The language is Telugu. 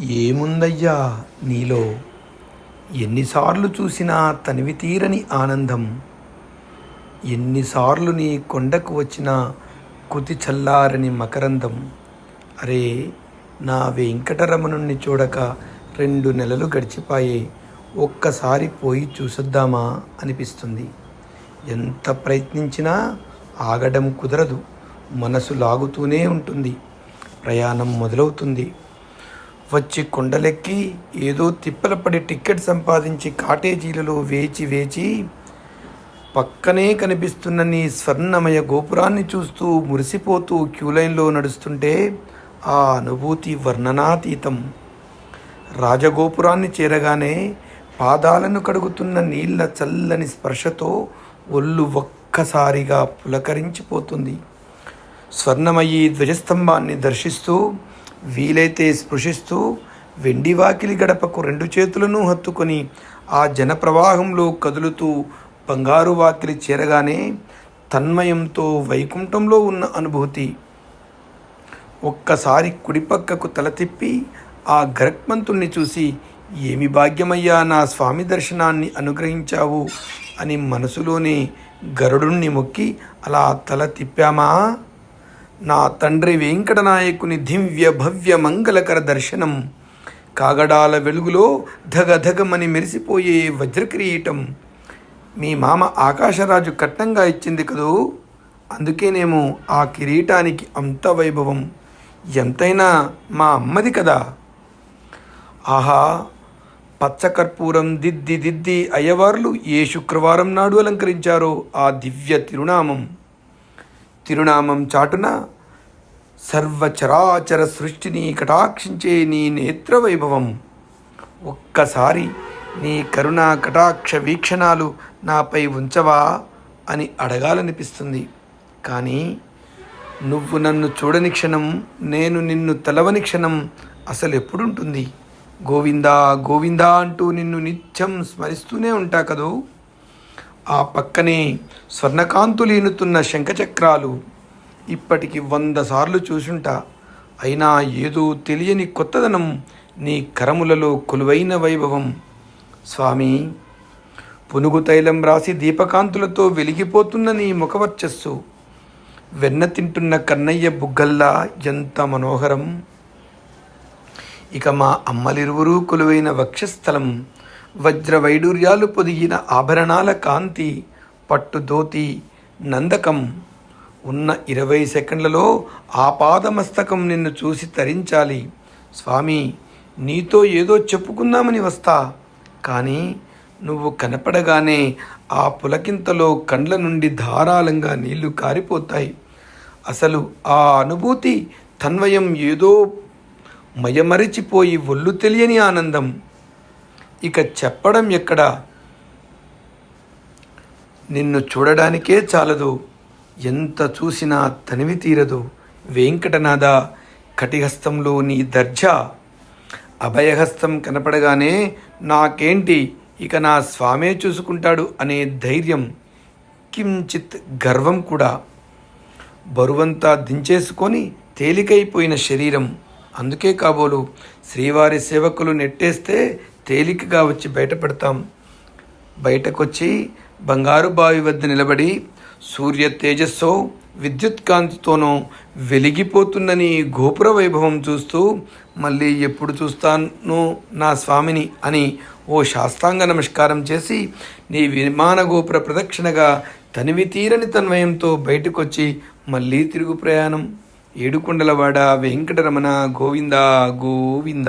ఏముందయ్యా నీలో? ఎన్నిసార్లు చూసినా తనివి తీరని ఆనందం. ఎన్నిసార్లు నీ కొండకు వచ్చిన కుతి చల్లారని మకరందం. అరే నా వెంకటరమణుణ్ణి చూడక రెండు నెలలు గడిచిపాయే. ఒక్కసారి పోయి చూసొద్దామా అనిపిస్తుంది. ఎంత ప్రయత్నించినా ఆగడం కుదరదు. మనసు లాగుతూనే ఉంటుంది. ప్రయాణం మొదలవుతుంది. వచ్చి కొండలెక్కి ఏదో తిప్పలపడి టికెట్ సంపాదించి కాటేజీలలో వేచి వేచి పక్కనే కనిపిస్తున్న నీ స్వర్ణమయ గోపురాన్ని చూస్తూ మురిసిపోతూ క్యూలైన్లో నడుస్తుంటే ఆ అనుభూతి వర్ణనాతీతం. రాజగోపురాన్ని చేరగానే పాదాలను కడుగుతున్న నీళ్ళ చల్లని స్పర్శతో ఒళ్ళు ఒక్కసారిగా పులకరించిపోతుంది. స్వర్ణమయీ ధ్వజస్తంభాన్ని దర్శిస్తూ వీలైతే స్పృశిస్తూ వెండి వాకిలి గడపకు రెండు చేతులను హత్తుకొని ఆ జనప్రవాహంలో కదులుతూ బంగారు వాకిలి చేరగానే తన్మయంతో వైకుంఠంలో ఉన్న అనుభూతి. ఒక్కసారి కుడిపక్కకు తల తిప్పి ఆ గరక్మంతుణ్ణి చూసి ఏమి భాగ్యమయ్యా నా స్వామి దర్శనాన్ని అనుగ్రహించావు? అని మనసులోనే గరుడుణ్ణి మొక్కి అలా తల తిప్పామా? నా తండ్రి వెంకటనాయకుని దివ్య భవ్య మంగళకర దర్శనం. కాగడాల వెలుగులో ధగధగమని మెరిసిపోయే వజ్రకిరీటం. మీ మామ ఆకాశరాజు కట్నంగా ఇచ్చింది కదూ? అందుకేనేమో ఆ కిరీటానికి అంత వైభవం. ఎంతైనా మా అమ్మది కదా. ఆహా పచ్చకర్పూరం దిద్ది దిద్ది అయ్యవార్లు ఏ శుక్రవారం నాడు అలంకరించారో ఆ దివ్య తిరునామం. తిరునామం చాటున సర్వచరాచర సృష్టిని కటాక్షించే నీ నేత్ర వైభవం ఒక్కసారి నీ కరుణా కటాక్ష వీక్షణాలు నాపై ఉంచవా అని అడగాలనిపిస్తుంది. కానీ నువ్వు నన్ను చూడని క్షణం నేను నిన్ను తలవని క్షణం అసలు ఎప్పుడుంటుంది గోవిందా గోవిందా అంటూ నిన్ను నిత్యం స్మరిస్తూనే ఉంటా కదూ? ఆ పక్కనే స్వర్ణకాంతులీనుతున్న శంఖచక్రాలు ఇప్పటికి వంద సార్లు చూసుంటా. అయినా ఏదో తెలియని కొత్తదనం నీ కరములలో కొలువైన వైభవం. స్వామి పునుగు తైలం రాసి దీపకాంతులతో వెలిగిపోతున్న నీ ముఖవర్చస్సు. వెన్న తింటున్న కన్నయ్య బుగ్గల్లా ఎంత మనోహరం. ఇక మా అమ్మలిరువురూ కొలువైన వక్షస్థలం వజ్ర వైడూర్యాలు పొదిగిన ఆభరణాల కాంతి పట్టుదోతి నందకం. ఉన్న ఇరవై సెకండ్లలో ఆ పాదమస్తకం నిన్ను చూసి తరించాలి. స్వామి నీతో ఏదో చెప్పుకుందామని వస్తా. కానీ నువ్వు కనపడగానే ఆ పులకింతలో కండ్ల నుండి ధారాళంగా నీళ్ళు కారిపోతాయి. అసలు ఆ అనుభూతి తన్వయం ఏదో మయమరిచిపోయి ఒళ్ళు తెలియని ఆనందం. ఇక చెప్పడం ఎక్కడ? నిన్ను చూడడానికే చాలదు. ఎంత చూసినా తనివి తీరదు. వెంకటనాథ కటిహస్తంలో నీ దర్జా. అభయహస్తం కనపడగానే నాకేంటి? ఇక నా స్వామే చూసుకుంటాడు అనే ధైర్యం కించిత్ గర్వం కూడా. బరువంతా దించేసుకొని తేలికైపోయిన శరీరం. అందుకే కాబోలు శ్రీవారి సేవకులు నెట్టేస్తే తేలికగా వచ్చి బయటపడతాం. బయటకొచ్చి బంగారు బావి వద్ద నిలబడి సూర్య తేజస్సో విద్యుత్ కాంతితోనో గోపుర వైభవం చూస్తూ మళ్ళీ ఎప్పుడు చూస్తాను నా స్వామిని అని ఓ శాస్త్రాంగ నమస్కారం చేసి నీ విమాన గోపుర ప్రదక్షిణగా తనివి తీరని తన్వయంతో బయటకొచ్చి మళ్ళీ తిరుగు ప్రయాణం. ఏడుకొండలవాడ వెంకటరమణ గోవింద గోవింద.